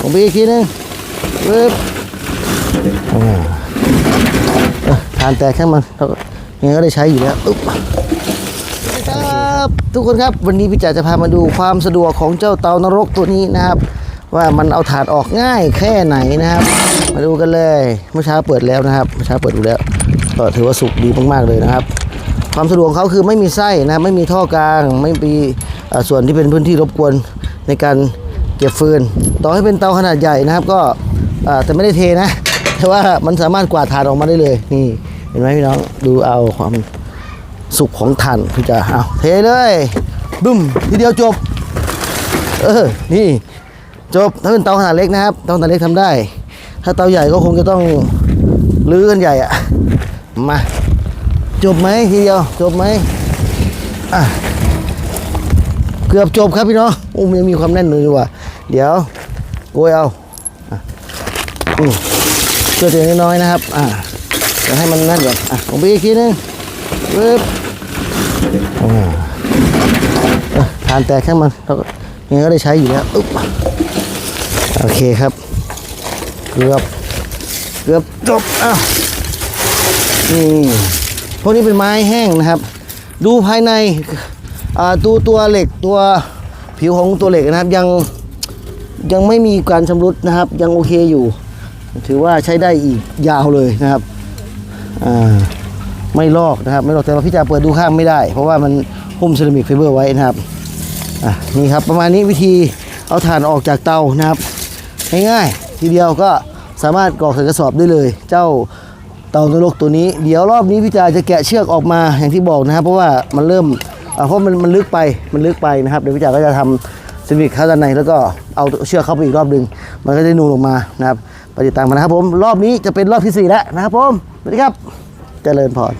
ผมไปอีกทีนึงปึ๊บอ่าเอ้ทานแตกแค่มันเราก็ยังไงก็ได้ใช้อยู่แล้วอุ๊บครับทุกคนครับวันนี้พี่จ๋าจะพามาดูความสะดวกของเจ้าเตานรกตัวนี้นะครับ ว่ามันเอาถานออกง่ายแค่ไหนนะครับ มาดูกันเลยเมื่อเช้าเปิดแล้วนะครับเมื่อเช้าเปิดดูแล้วก็ถือว่าสุกดีมากๆเลยนะครับ ความสะดวกของเขาคือไม่มีไส้นะไม่มีท่อกลาง ไม่มีส่วนที่เป็นพื้นที่รบกวนในการ เก็บฟืน ต่อให้เป็นเตาขนาดใหญ่นะครับ ก็แต่ไม่ได้เทนะ แต่ว่ามันสามารถกวาดถ่านออกมาได้เลย นี่เห็นไหมพี่น้องดูเอาความสุกของถ่านพี่จะเอาเทเลยบึ้มทีเดียวจบ เออนี่จบถ้าเป็นเตาขนาดเล็กนะครับเตาขนาดเล็กทำได้ ถ้าเตาใหญ่ก็คงจะต้องรื้อกันใหญ่อะมาจบไหมทีเดียวจบไหมอะเกือบจบครับพี่น้องอุ้มยังมีความแน่นอยู่ว่ะ เดี๋ยวโกยเอาอะอืมช่วยตัวเองน้อยนะครับ อะเดี๋ยวให้มันนั่นก่อนอะผมไปอีกทีนึงปึ๊บอ่าเอ้ยทานแตกแค่มันเราก็ยังไงก็ได้ใช้อยู่แล้วอุ๊บโอเคครับ เกือบ เกือบจบอ้าวนี่พวกนี้เป็นไม้แห้งนะครับ ดูภายในอ่าตัวตัวเหล็กตัวผิวของตัวเหล็กนะครับยัง ยังไม่มีการชำรุดนะครับ ยังโอเคอยู่ ถือว่าใช้ได้อีกยาวเลยนะครับอ่าไม่ลอกนะครับ ไม่ลอกแต่ว่าพี่จะเปิดดูข้างไม่ได้ เพราะว่ามันหุ้มเซรามิกไฟเบอร์ไว้นะครับอะนี่ครับประมาณนี้วิธีเอาถ่านออกจากเตานะครับง่ายๆทีเดียวก็สามารถกรอกใส่กระสอบได้เลย เจ้าเตานรกตัวนี้ เดี๋ยวรอบนี้พี่จาจะแกะเชือกออกมาอย่างที่บอกนะครับ เพราะว่ามันเริ่มเพราะมันมันลึกไปมันลึกไปนะครับ เดี๋ยวพี่จาก็จะทำ สวิตเข้าด้านในแล้วก็เอาเชือกเข้าไปอีกรอบหนึ่งมันก็จะนูนออกมานะครับปฏิดตามกันนะครับผมรอบนี้จะเป็นรอบที่สี่แล้วนะครับผมสวัสดีครับเจริญพร